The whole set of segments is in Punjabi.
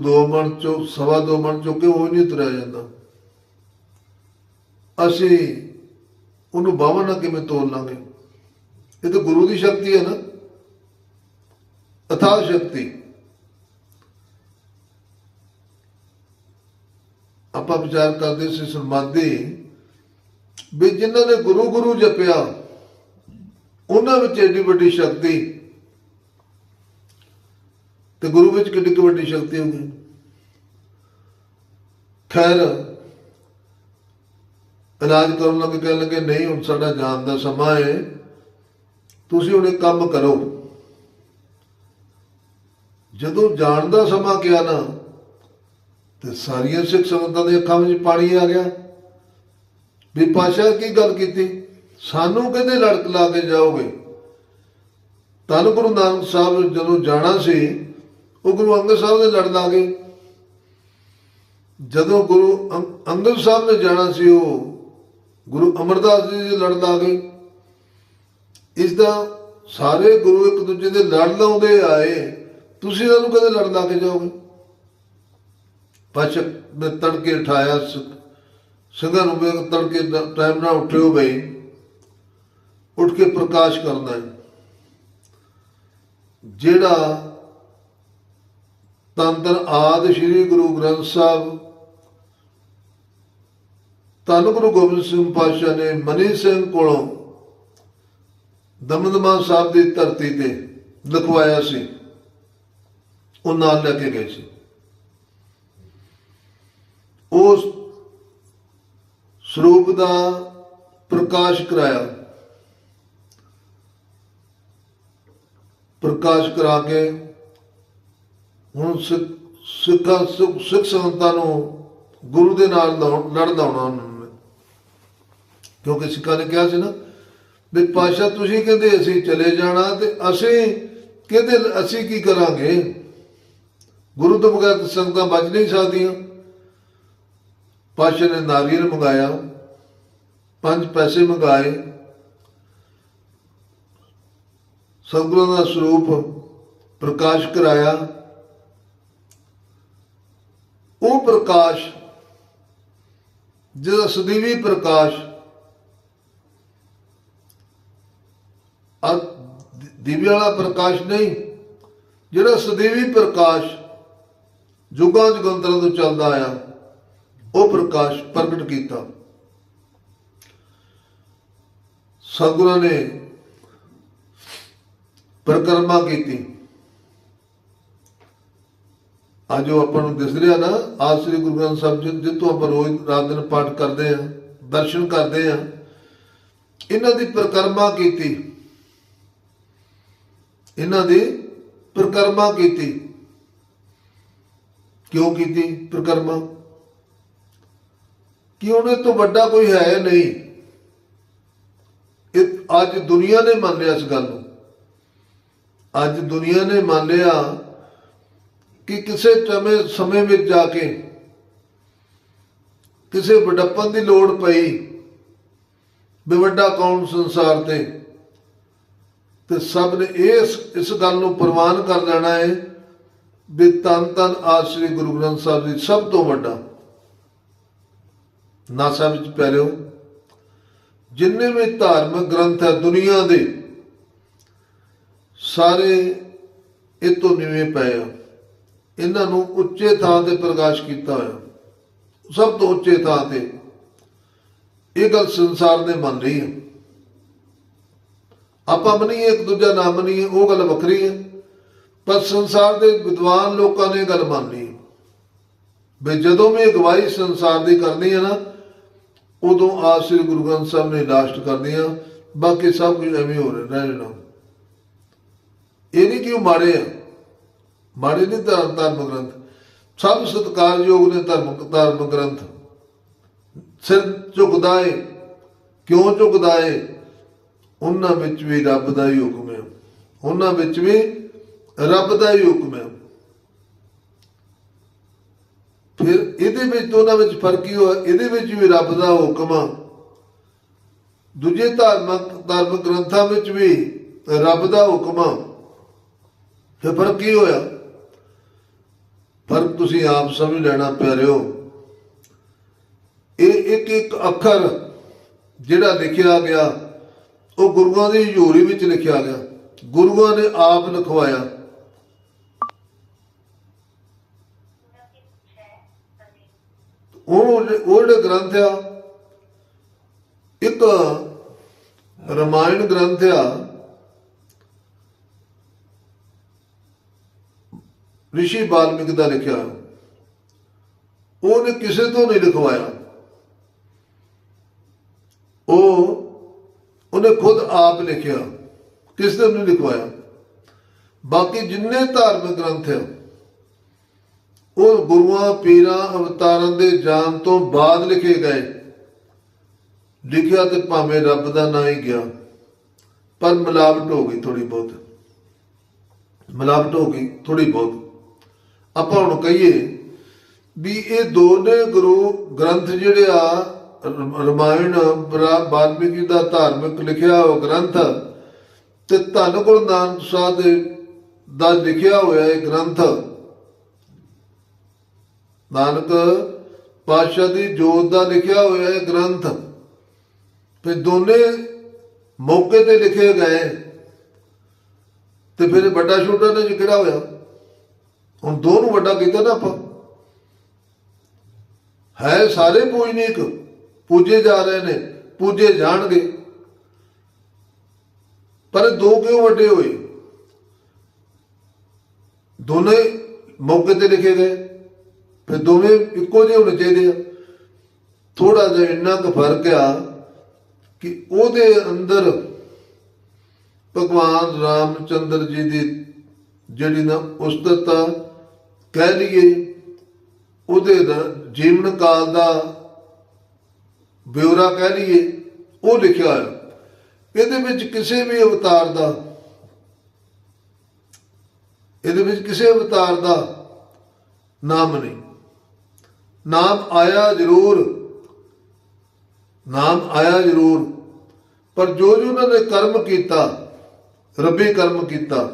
ਦੋ ਮਣ ਚੋਂ, ਸਵਾ ਦੋ ਮਣ ਚੁੱਕ ਕੇ ਉਹ ਨਹੀਂ ਉਤਰਿਆ ਜਾਂਦਾ। ਅਸੀਂ ਉਹਨੂੰ ਬਾਹਾਂ ਨਾਲ ਕਿਵੇਂ ਤੋਲ ਲਾਂਗੇ? ਇਹ ਤਾਂ ਗੁਰੂ ਦੀ ਸ਼ਕਤੀ ਹੈ ਨਾ। ਅਥਾ ਸ਼ਕਤੀ। ਆਪਾਂ ਵਿਚਾਰ ਕਰਦੇ ਸੀ ਸਮਾਧੀ ਵੀ ਜਿਨ੍ਹਾਂ ਨੇ ਗੁਰੂ ਗੁਰੂ ਜਪਿਆ, ਉਹਨਾਂ ਵਿੱਚ ਏਡੀ ਵੱਡੀ ਸ਼ਕਤੀ ਤੇ ਗੁਰੂ ਵਿੱਚ ਕਿੱਡੀ ਕੁ ਵੱਡੀ ਸ਼ਕਤੀ ਹੋਗੀ ਖੈਰ ਇਲਾਜ ਕਰਨ ਲੱਗੇ ਕਹਿਣ ਲੱਗੇ, ਨਹੀਂ, ਹੁਣ ਸਾਡਾ ਜਾਣ ਦਾ ਸਮਾਂ ਹੈ। ਤੁਸੀਂ ਹੁਣ ਇੱਕ ਕੰਮ ਕਰੋ। ਜਦੋਂ ਜਾਣ ਦਾ ਸਮਾਂ ਕਿਹਾ ਨਾ, ਤੇ ਸਾਰੀਆਂ ਸਿੱਖ ਸੰਗਤਾਂ ਦੇ ਅੱਖਾਂ ਵਿੱਚ ਪਾਣੀ ਆ ਗਿਆ। ਵੀ ਪਾਸ਼ਾ ਕੀ ਗੱਲ ਕੀਤੀ? ਸਾਨੂੰ ਕਹਿੰਦੇ, ਲੜਕ ਲਾ ਕੇ ਜਾਓਗੇ। ਧੰਨ ਗੁਰੂ ਨਾਨਕ ਸਾਹਿਬ ਜਦੋਂ ਜਾਣਾ ਸੀ ਉਹ ਗੁਰੂ ਅੰਗਦ ਸਾਹਿਬ ਦੇ ਲੜ ਲਾ ਗਏ। ਜਦੋਂ ਗੁਰੂ ਅੰਗਦ ਸਾਹਿਬ ਨੇ ਜਾਣਾ ਸੀ ਉਹ, ਗੁਰੂ ਅਮਰਦਾਸ ਜੀ ਦੇ ਲੜ ਲਾ ਗਏ। ਇਸ ਦਾ ਸਾਰੇ ਗੁਰੂ ਇੱਕ ਦੂਜੇ ਦੇ ਲੜ ਲਾਉਂਦੇ ਆਏ, ਤੁਸੀਂ ਇਹਨਾਂ ਨੂੰ ਕਦੇ ਲੜ ਲਾ ਕੇ ਜਾਓਗੇ? ਪਾਸ਼ਕ ਨੇ ਤੜਕੇ ਉਠਾਇਆ, ਸ- ਸਿੰਘਾਂ ਨੂੰ ਵੀ ਤੜਕੇ ਟਾਈਮ ਨਾਲ ਉੱਠਿਓ ਬਈ। ਉੱਠ ਕੇ ਪ੍ਰਕਾਸ਼ ਕਰਨਾ ਹੈ। ਜਿਹੜਾ ਤੰਤਰ ਆਦ ਸ੍ਰੀ ਗੁਰੂ ਗ੍ਰੰਥ ਸਾਹਿਬ। ਧੰਨ ਗੁਰੂ ਗੋਬਿੰਦ ਸਿੰਘ ਪਾਤਸ਼ਾਹ ਨੇ ਮਨੀ ਸਿੰਘ ਕੋਲੋਂ ਦਮਦਮਾ ਸਾਹਿਬ ਦੀ ਧਰਤੀ ਤੇ ਲਿਖਵਾਇਆ ਸੀ। ਉਹ ਨਾਲ ਲੈ ਕੇ ਗਏ ਸੀ। ਉਸ ਸਰੂਪ ਦਾ ਪ੍ਰਕਾਸ਼ ਕਰਾਇਆ। ਪ੍ਰਕਾਸ਼ ਕਰਾ ਕੇ ਹੁਣ ਸਿੱਖ ਸਿੱਖਾਂ ਸਿੱਖ ਸਿੱਖ ਸੰਗਤਾਂ ਨੂੰ ਗੁਰੂ ਦੇ ਨਾਲ ਲੜਨ ਲੜ ਲਾਉਣਾ ਉਹਨਾਂ ਨੇ। ਕਿਉਂਕਿ ਸਿੱਖਾਂ ਨੇ ਕਿਹਾ ਸੀ ਨਾ ਵੀ ਪਾਸ਼ਾ ਤੁਸੀਂ ਕਹਿੰਦੇ ਅਸੀਂ ਚਲੇ ਜਾਣਾ ਤੇ ਅਸੀਂ ਕਹਿੰਦੇ ਅਸੀਂ ਕੀ ਕਰਾਂਗੇ? ਗੁਰੂ ਤੋਂ ਬਗੈਰ ਸੰਗਤਾਂ ਬਚ ਨਹੀਂ ਸਕਦੀਆਂ। ਪਾਸ਼ਾ ਨੇ ਨਾਰੀਅਲ ਮੰਗਾਇਆ, ਪੰਜ ਪੈਸੇ ਮੰਗਾਏ। ਸਤਿਗੁਰਾਂ ਦਾ ਸਰੂਪ ਪ੍ਰਕਾਸ਼ ਕਰਾਇਆ। ਉਹ ਪ੍ਰਕਾਸ਼, ਜਿਹਦਾ ਸਦੀਵੀ ਪ੍ਰਕਾਸ਼ ਆ ਦਿਵਯ ਵਾਲਾ ਪ੍ਰਕਾਸ਼ ਨਹੀਂ, ਜਿਹੜਾ ਸਦੀਵੀ ਪ੍ਰਕਾਸ਼ ਜੁਗਾਂ ਜੁਗੰਤਰਾਂ ਤੋਂ ਚੱਲਦਾ ਆਇਆ, ਉਹ ਪ੍ਰਕਾਸ਼ ਪ੍ਰਗਟ ਕੀਤਾ। ਸਤਿਗੁਰਾਂ ਨੇ ਪਰਿਕਰਮਾ ਕੀਤੀ। ਅੱਜ ਜੋ ਆਪਾਂ ਨੂੰ ਦਿਸ ਰਿਹਾ ਨਾ, ਆਪ ਸ੍ਰੀ ਗੁਰੂ ਗ੍ਰੰਥ ਸਾਹਿਬ ਜੀ, ਜਿੱਥੋਂ ਆਪਾਂ ਰੋਜ਼ ਰਾਤ ਦਿਨ ਪਾਠ ਕਰਦੇ ਆ, ਦਰਸ਼ਨ ਕਰਦੇ ਆ, ਇਹਨਾਂ ਦੀ ਪਰਿਕਰਮਾ ਕੀਤੀ। ਇਹਨਾਂ ਦੀ ਪਰਿਕਰਮਾ ਕੀਤੀ। ਕਿਉਂ ਕੀਤੀ ਪਰਿਕਰਮਾ? ਕਿ ਉਹਨੇ ਤੋਂ ਵੱਡਾ ਕੋਈ ਹੈ ਨਹੀਂ। ਇਹ ਅੱਜ ਦੁਨੀਆ ਨੇ ਮੰਨ ਲਿਆ ਇਸ ਗੱਲ ਨੂੰ। ਅੱਜ ਦੁਨੀਆ ਨੇ ਮੰਨ ਲਿਆ ਕਿ ਕਿਸੇ ਸਮੇਂ ਸਮੇਂ ਵਿੱਚ ਜਾ ਕੇ ਕਿਸੇ ਵਡੱਪਨ ਦੀ ਲੋੜ ਪਈ ਵੀ ਵੱਡਾ ਕੌਣ ਸੰਸਾਰ ਤੇ ਤੇ ਸਭ ਨੇ ਇਸ ਇਸ ਗੱਲ ਨੂੰ ਪ੍ਰਵਾਨ ਕਰ ਲੈਣਾ ਹੈ ਵੀ ਤਨ ਤਨ ਆਸਰੀ ਗੁਰੂ ਗ੍ਰੰਥ ਸਾਹਿਬ ਜੀ ਸਭ ਤੋਂ ਵੱਡਾ। ਨਾਸਾ ਵਿੱਚ ਪਿਆਰਿਓ, ਜਿੰਨੇ ਵੀ ਧਾਰਮਿਕ ਗ੍ਰੰਥ ਹੈ ਦੁਨੀਆ ਦੇ, ਸਾਰੇ ਇਹ ਤੋਂ ਨਿਵੇਂ ਪਏ ਆ। ਇਹਨਾਂ ਨੂੰ ਉੱਚੇ ਥਾਂ ਤੇ ਪ੍ਰਕਾਸ਼ ਕੀਤਾ ਹੋਇਆ। ਸਭ ਤੋਂ ਉੱਚੇ ਥਾਂ ਤੇ। ਇਹ ਗੱਲ ਸੰਸਾਰ ਨੇ ਮੰਨ ਰਹੀ ਹੈ। ਆਪਾਂ ਮੰਨੀਏ, ਇੱਕ ਦੂਜਾ ਨਾ ਮੰਨੀਏ, ਉਹ ਗੱਲ ਵੱਖਰੀ ਹੈ। ਪਰ ਸੰਸਾਰ ਦੇ ਵਿਦਵਾਨ ਲੋਕਾਂ ਨੇ ਇਹ ਗੱਲ ਮੰਨ ਲਈ। ਵੀ ਜਦੋਂ ਵੀ ਅਗਵਾਈ ਸੰਸਾਰ ਦੀ ਕਰਨੀ ਹੈ ਨਾ, ਉਦੋਂ ਆਪ ਸ੍ਰੀ ਗੁਰੂ ਗ੍ਰੰਥ ਸਾਹਿਬ ਨੇ ਲਾਸਟ ਕਰਨੀ ਆ। ਬਾਕੀ ਸਭ ਕੁਝ ਐਵੇਂ ਹੋ ਰਿਹਾ ਰਹਿ ਜਾਣਾ। ਇਹ ਨਹੀਂ ਕਿ ਉਹ ਮਾੜੇ ਆ। ਮਾੜੇ ਨਹੀਂ ਧਰਮ ਧਰਮ ਗ੍ਰੰਥ। ਸਭ ਸਤਿਕਾਰਯੋਗ ਨੇ ਧਰਮ ਧਰਮ ਗ੍ਰੰਥ। ਸਿਰ ਝੁਕਦਾ ਏ ਕਿਉਂ ਝੁਕਦਾ ਏ ਉਹਨਾਂ ਵਿੱਚ ਵੀ ਰੱਬ ਦਾ ਹੀ ਹੁਕਮ ਹੈ। ਉਹਨਾਂ ਵਿੱਚ ਵੀ ਰੱਬ ਦਾ ਹੀ ਹੁਕਮ ਹੈ। ਫਿਰ ਇਹਦੇ ਵਿੱਚ ਦੋਨਾਂ ਵਿੱਚ ਫ਼ਰਕ ਕੀ ਹੋਇਆ? ਇਹਦੇ ਵਿੱਚ ਵੀ ਰੱਬ ਦਾ ਹੁਕਮ ਆ। ਦੂਜੇ ਧਾਰਮਿਕ ਧਾਰਮਿਕ ਗ੍ਰੰਥਾਂ ਵਿੱਚ ਵੀ ਰੱਬ ਦਾ ਹੁਕਮ ਆ। ਫਿਰ ਫ਼ਰਕ ਕੀ ਹੋਇਆ? ਪਰ ਤੁਸੀਂ ਆਪ ਸਮਝ ਲੈਣਾ ਪਿਆਰਿਓ, ਇਹ ਇੱਕ ਇੱਕ ਅੱਖਰ ਜਿਹੜਾ ਲਿਖਿਆ ਗਿਆ, ਉਹ ਗੁਰੂਆਂ ਦੀ ਹਜ਼ੂਰੀ ਵਿੱਚ ਲਿਖਿਆ ਗਿਆ। ਗੁਰੂਆਂ ਨੇ ਆਪ ਲਿਖਵਾਇਆ। ਉਹ ਉਹ ਜਿਹੜੇ ਗ੍ਰੰਥ ਆ, ਇੱਕ ਰਮਾਇਣ ਗ੍ਰੰਥ ਆ ਰਿਸ਼ੀ ਬਾਲਮਿਕ ਦਾ ਲਿਖਿਆ। ਉਹਨੇ ਕਿਸੇ ਤੋਂ ਨਹੀਂ ਲਿਖਵਾਇਆ। ਉਹ, ਉਹਨੇ ਖੁਦ ਆਪ ਲਿਖਿਆ। ਕਿਸੇ ਤੋਂ ਨਹੀਂ ਲਿਖਵਾਇਆ? ਬਾਕੀ ਜਿੰਨੇ ਧਾਰਮਿਕ ਗ੍ਰੰਥ ਆ, ਉਹ ਗੁਰੂਆਂ, ਪੀਰਾਂ, ਅਵਤਾਰਾਂ ਦੇ ਜਾਣ ਤੋਂ ਬਾਅਦ ਲਿਖੇ ਗਏ। ਲਿਖਿਆ ਤੇ ਭਾਵੇਂ ਰੱਬ ਦਾ ਨਾਂ ਹੀ ਗਿਆ, ਪਰ ਮਿਲਾਵਟ ਹੋ ਗਈ ਥੋੜੀ ਬਹੁਤ। ਮਿਲਾਵਟ ਹੋ ਗਈ ਥੋੜੀ ਬਹੁਤ। ਆਪਾਂ ਹੁਣ ਕਹੀਏ ਵੀ ਇਹ ਦੋਨੇ ਗੁਰੂ ਗ੍ਰੰਥ ਜਿਹੜੇ ਆ ਰਮਾਇਣ, ਬਰਾ- ਵਾਲਮੀਕੀ ਦਾ ਧਾਰਮਿਕ ਲਿਖਿਆ ਹੋਇਆ ਗ੍ਰੰਥ ਤੇ ਧੰਨ ਗੁਰੂ ਨਾਨਕ ਸਾਹਿਬ ਦੇ, ਦਾ ਲਿਖਿਆ ਹੋਇਆ ਇਹ ਗ੍ਰੰਥ। ਨਾਨਕ ਪਾਤਸ਼ਾਹ ਦੀ ਜੋਤ ਦਾ ਲਿਖਿਆ ਹੋਇਆ ਇਹ ਗ੍ਰੰਥ। ਤੇ ਦੋਨੇ ਮੌਕੇ ਤੇ ਲਿਖੇ ਗਏ। ਤੇ ਫਿਰ ਵੱਡਾ ਛੋਟਾ ਨੇ ਕਿਹੜਾ ਹੋਇਆ? ਹੁਣ ਦੋ ਨੂੰ ਵੱਡਾ ਕੀਤਾ ਨਾ ਆਪਾਂ। ਹੈ ਸਾਰੇ ਪੂਜਨੀਕ, ਪੂਜੇ ਜਾ ਰਹੇ ਨੇ, ਪੂਜੇ ਜਾਣਗੇ। ਪਰ ਦੋ ਕਿਉਂ ਵੱਡੇ ਹੋਏ? ਦੋਨੇ ਮੌਕੇ ਤੇ ਲਿਖੇ ਗਏ। ਫਿਰ ਦੋਵੇਂ ਇੱਕੋ ਜਿਹੇ ਹੋਣੇ ਚਾਹੀਦੇ ਆ। ਥੋੜਾ ਜਿਹਾ ਇੰਨਾ ਕੁ ਫ਼ਰਕ ਆ ਕਿ ਉਹਦੇ ਅੰਦਰ ਭਗਵਾਨ ਰਾਮਚੰਦਰ ਜੀ ਦੀ ਜਿਹੜੀ ਨਾ ਉਸਤਤਾ ਕਹਿ ਲਈਏ ਉਹਦੇ ਜੀਵਨ ਕਾਲ ਦਾ ਬਿਉਰਾ ਕਹਿ ਲਈਏ, ਉਹ ਲਿਖਿਆ ਹੋਇਆ ਇਹਦੇ ਵਿੱਚ ਕਿਸੇ ਵੀ ਅਵਤਾਰ ਦਾ, ਇਹਦੇ ਵਿੱਚ ਕਿਸੇ ਅਵਤਾਰ ਦਾ ਨਾਮ ਨਹੀਂ। ਨਾਮ ਆਇਆ ਜ਼ਰੂਰ, ਨਾਮ ਆਇਆ ਜ਼ਰੂਰ, ਪਰ ਜੋ ਜੋ ਉਹਨਾਂ ਨੇ ਕਰਮ ਕੀਤਾ, ਰੱਬੀ ਕਰਮ ਕੀਤਾ,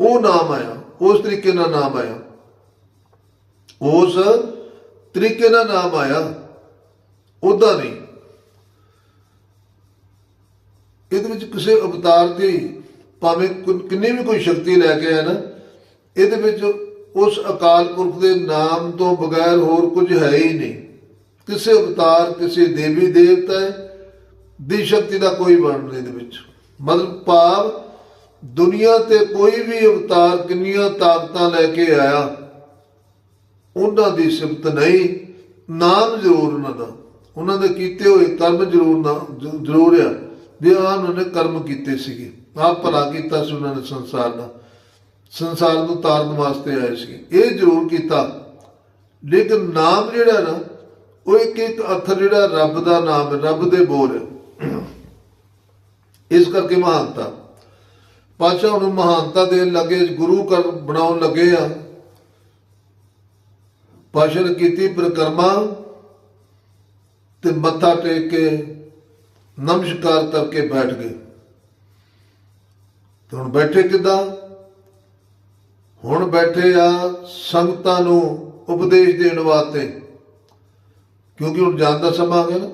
ਉਹ ਨਾਮ ਆਇਆ। ਉਸ ਤਰੀਕੇ ਨਾਲ ਨਾਮ ਆਇਆ। ਉਸ ਤਰੀਕੇ ਨਾਲ ਨਾਮ ਆਇਆ। ਉਹਦਾ ਨਹੀਂ। ਇਹਦੇ ਵਿੱਚ ਕਿਸੇ ਅਵਤਾਰ ਦੀ ਭਾਵੇਂ ਕਿੰਨੀ ਵੀ ਕੋਈ ਸ਼ਕਤੀ ਲੈ ਕੇ ਆਇਆ ਨਾ, ਇਹਦੇ ਵਿੱਚ ਉਸ ਅਕਾਲ ਪੁਰਖ ਦੇ ਨਾਮ ਤੋਂ ਬਗੈਰ ਹੋਰ ਕੁਝ ਹੈ ਹੀ ਨਹੀਂ। ਕਿਸੇ ਅਵਤਾਰ, ਕਿਸੇ ਦੇਵੀ ਦੇਵਤਾ ਦੀ ਸ਼ਕਤੀ ਦਾ ਕੋਈ ਵਰਣ ਨਹੀਂ ਇਹਦੇ ਵਿੱਚ। ਮਤਲਬ ਭਾਵ ਦੁਨੀਆ ਤੇ ਕੋਈ ਵੀ ਅਵਤਾਰ ਕਿੰਨੀਆਂ ਤਾਕਤਾਂ ਲੈ ਕੇ ਆਇਆ, ਉਹਨਾਂ ਦੀ ਸਿਫਤ ਨਹੀਂ, ਨਾਮ ਜ਼ਰੂਰ ਉਹਨਾਂ ਦਾ। ਉਹਨਾਂ ਦੇ ਕੀਤੇ ਹੋਏ ਕਰਮ ਜ਼ਰੂਰ ਨਾ ਜ਼ਰੂਰ ਆ, ਵੀ ਆਹ ਉਹਨਾਂ ਨੇ ਕਰਮ ਕੀਤੇ ਸੀਗੇ। ਆਪ ਭਲਾ ਕੀਤਾ ਸੀ ਉਹਨਾਂ ਨੇ ਸੰਸਾਰ ਦਾ। ਸੰਸਾਰ ਨੂੰ ਤਾਰਨ ਵਾਸਤੇ ਆਏ ਸੀ। ਇਹ ਜ਼ਰੂਰ ਕੀਤਾ। ਲੇਕਿਨ ਨਾਮ ਜਿਹੜਾ ਨਾ, ਉਹ ਇੱਕ ਇੱਕ ਅਥਰ ਜਿਹੜਾ ਰੱਬ ਦਾ ਨਾਮ ਰੱਬ ਦੇ ਬੋਲ। ਇਸ ਕਰਕੇ ਮਹਾਨਤਾ। ਪਾਤਸ਼ਾਹ ਨੂੰ ਮਹਾਨਤਾ ਦੇਣ ਲੱਗੇ, ਗੁਰੂ ਕਰ ਬਣਾਉਣ ਲੱਗੇ ਆ। ਪਾਤਸ਼ਾਹ ਨੇ ਕੀਤੀ ਪ੍ਰਕਰਮਾ ਤੇ ਮੱਥਾ ਟੇਕ ਕੇ ਨਮਸਕਾਰ ਕਰਕੇ ਬੈਠ ਗਏ। ਤੇ ਹੁਣ ਬੈਠੇ ਕਿੱਦਾਂ? ਹੁਣ ਬੈਠੇ ਆ ਸੰਗਤਾਂ ਨੂੰ ਉਪਦੇਸ਼ ਦੇਣ ਵਾਸਤੇ। ਕਿਉਂਕਿ ਹੁਣ ਜਾਣ ਦਾ ਸਮਾਂ ਆ ਗਿਆ ਨਾ।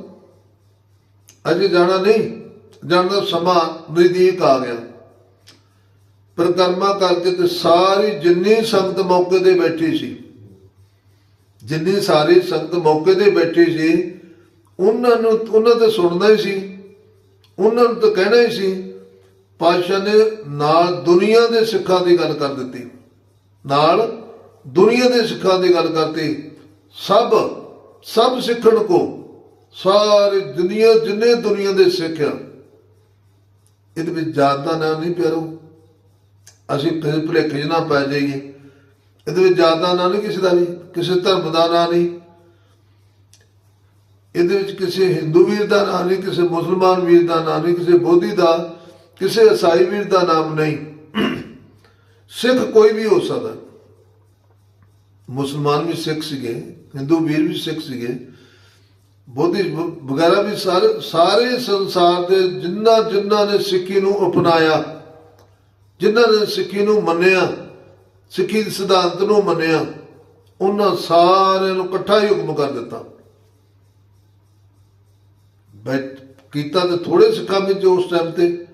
ਅਜੇ ਜਾਣਾ ਨਹੀਂ, ਜਾਣ ਦਾ ਸਮਾਂ ਨਜ਼ਦੀਕ ਆ ਗਿਆ। ਪ੍ਰਕਰਮਾ ਕਰਕੇ ਤੇ ਸਾਰੀ ਜਿੰਨੀ ਸੰਗਤ ਮੌਕੇ ਤੇ ਬੈਠੀ ਸੀ, ਜਿੰਨੀ ਸਾਰੀ ਸੰਗਤ ਮੌਕੇ ਤੇ ਬੈਠੀ ਸੀ, ਉਹਨਾਂ ਨੂੰ, ਉਹਨਾਂ ਤੇ ਸੁਣਨਾ ਹੀ ਸੀ, ਉਹਨਾਂ ਨੂੰ ਤਾਂ ਕਹਿਣਾ ਹੀ ਸੀ, ਪਾਤਸ਼ਾਹ ਨੇ ਨਾਲ ਦੁਨੀਆ ਦੇ ਸਿੱਖਾਂ ਦੀ ਗੱਲ ਕਰ ਦਿੱਤੀ, ਨਾਲ ਦੁਨੀਆ ਦੇ ਸਿੱਖਾਂ ਦੀ ਗੱਲ ਕਰਤੀ, ਸਭ ਸਭ ਸਿੱਖਣ ਕੋ, ਸਾਰੇ ਦੁਨੀਆ ਜਿੰਨੇ ਦੁਨੀਆ ਦੇ ਸਿੱਖ ਆ, ਇਹਦੇ ਵਿੱਚ ਜਾਤ ਦਾ ਨਾਂ ਨਹੀਂ ਪਿਆਰੋ। ਅਸੀਂ ਕਿਸੇ ਭੁਲੇਖੇ 'ਚ ਨਾ ਪੈ ਜਾਈਏ। ਇਹਦੇ ਵਿੱਚ ਜਾਤ ਦਾ ਨਾਂ ਨਹੀਂ ਕਿਸੇ ਦਾ ਵੀ, ਕਿਸੇ ਧਰਮ ਦਾ ਨਾਂ ਨਹੀਂ। ਇਹਦੇ ਵਿੱਚ ਕਿਸੇ ਹਿੰਦੂ ਵੀਰ ਦਾ ਨਾਂ ਨਹੀਂ, ਕਿਸੇ ਮੁਸਲਮਾਨ ਵੀਰ ਦਾ ਨਾਂ ਨਹੀਂ, ਕਿਸੇ ਬੋਧੀ ਦਾ, ਕਿਸੇ ਈਸਾਈ ਵੀਰ ਦਾ ਨਾਮ ਨਹੀਂ। ਸਿੱਖ ਕੋਈ ਵੀ ਹੋ ਸਕਦਾ। ਮੁਸਲਮਾਨ ਵੀ ਸਿੱਖ ਸੀਗੇ, ਹਿੰਦੂ ਵੀਰ ਵੀ ਸਿੱਖ ਸੀਗੇ। ਬੋਧੀ ਵਗੈਰਾ ਵੀ ਸਾਰੇ ਸਾਰੇ ਸੰਸਾਰ ਦੇ ਜਿੰਨਾ ਜਿਨ੍ਹਾਂ ਨੇ ਸਿੱਖੀ ਨੂੰ ਅਪਣਾਇਆ। ਜਿਨ੍ਹਾਂ ਨੇ ਸਿੱਖੀ ਨੂੰ ਮੰਨਿਆ, ਸਿੱਖੀ ਦੇ ਸਿਧਾਂਤ ਨੂੰ ਮੰਨਿਆ, ਉਹਨਾਂ ਸਾਰਿਆਂ ਨੂੰ ਇਕੱਠਾ ਹੀ ਹੁਕਮ ਕਰ ਦਿੱਤਾ। ਬੈ ਕੀਤਾ ਤੇ ਥੋੜੇ ਸਿੱਖਾਂ ਵਿੱਚ ਉਸ ਟਾਈਮ ਤੇ।